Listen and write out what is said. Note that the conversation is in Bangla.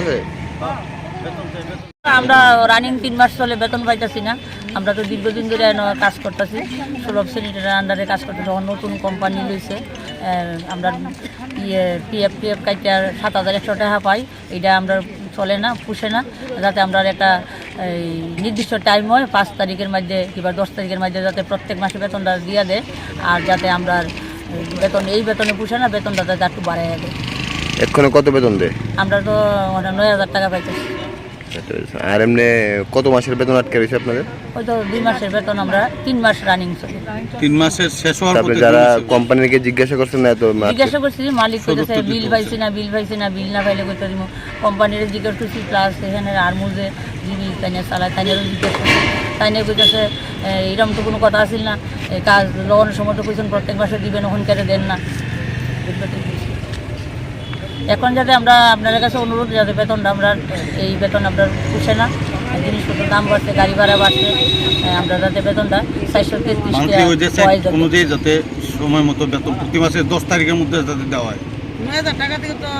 আছে? আমরা রানিং তিন মাস চলে বেতন পাইতেছি না। আমরা তো দীর্ঘদিন ধরে কাজ করতেছি। সুলভ শ্রেণির আন্ডারে কাজ করতে যখন নতুন কোম্পানি লইছে আমরা ইয়ে পিএফ টিএফ কাইটা সাত হাজার একশো টাকা পাই। এটা আমরা চলে না, পুষে না। যাতে আমরা একটা নির্দিষ্ট টাইম হয়, পাঁচ তারিখের মধ্যে কিংবা দশ তারিখের মধ্যে যাতে প্রত্যেক মাসে বেতনটা দিয়ে দেয়। আর যাতে আমরা বেতন, এই বেতনে পুষে না, বেতনটা যাতে একটু বাড়াই দেয়। এক্ষণে কত বেতন দেয়? আমরা তো নয় হাজার টাকা পাইতেছি। আর এমনি কত মাসের বেতন আটকে রয়েছে আপনাদের? হয়তো দুই মাসের বেতন আমরা তিন মাস রানিং চলে। তিন মাসের শেষ হওয়ার পথে যারা কোম্পানিকে জিজ্ঞাসা করছেন না তো জিজ্ঞাসা করছি মালিক কইতেছে বিল। পাইছি না বিল পাইছি না বিল না পাইলে কইতে দিব। কোম্পানির জিজ্ঞেস করছি প্লাস এখানে আরমুজে জিবি তাইনে চালায় তাইনেরও জিজ্ঞেস করছি। তাইনে কইতেছে এরকম তো কোনো কথা আসিল না। কাজ লগানোর সময় তো কইছেন প্রত্যেক মাসে দিবেন ওখান কেটে দেন না। তো। এখন যাতে আমরা আপনাদের কাছে অনুরোধ যাতে বেতনটা আমরা এই বেতন আপনার পুষে না জিনিসপত্রের দাম বাড়ছে গাড়ি ভাড়া বাড়ছে আমরা যাতে বেতনটা চারশো তেত্রিশ অনুযায়ী যাতে সময় মতো বেতন প্রতি মাসে দশ তারিখের মধ্যে যাতে দেওয়া হয়। টাকা থেকে তো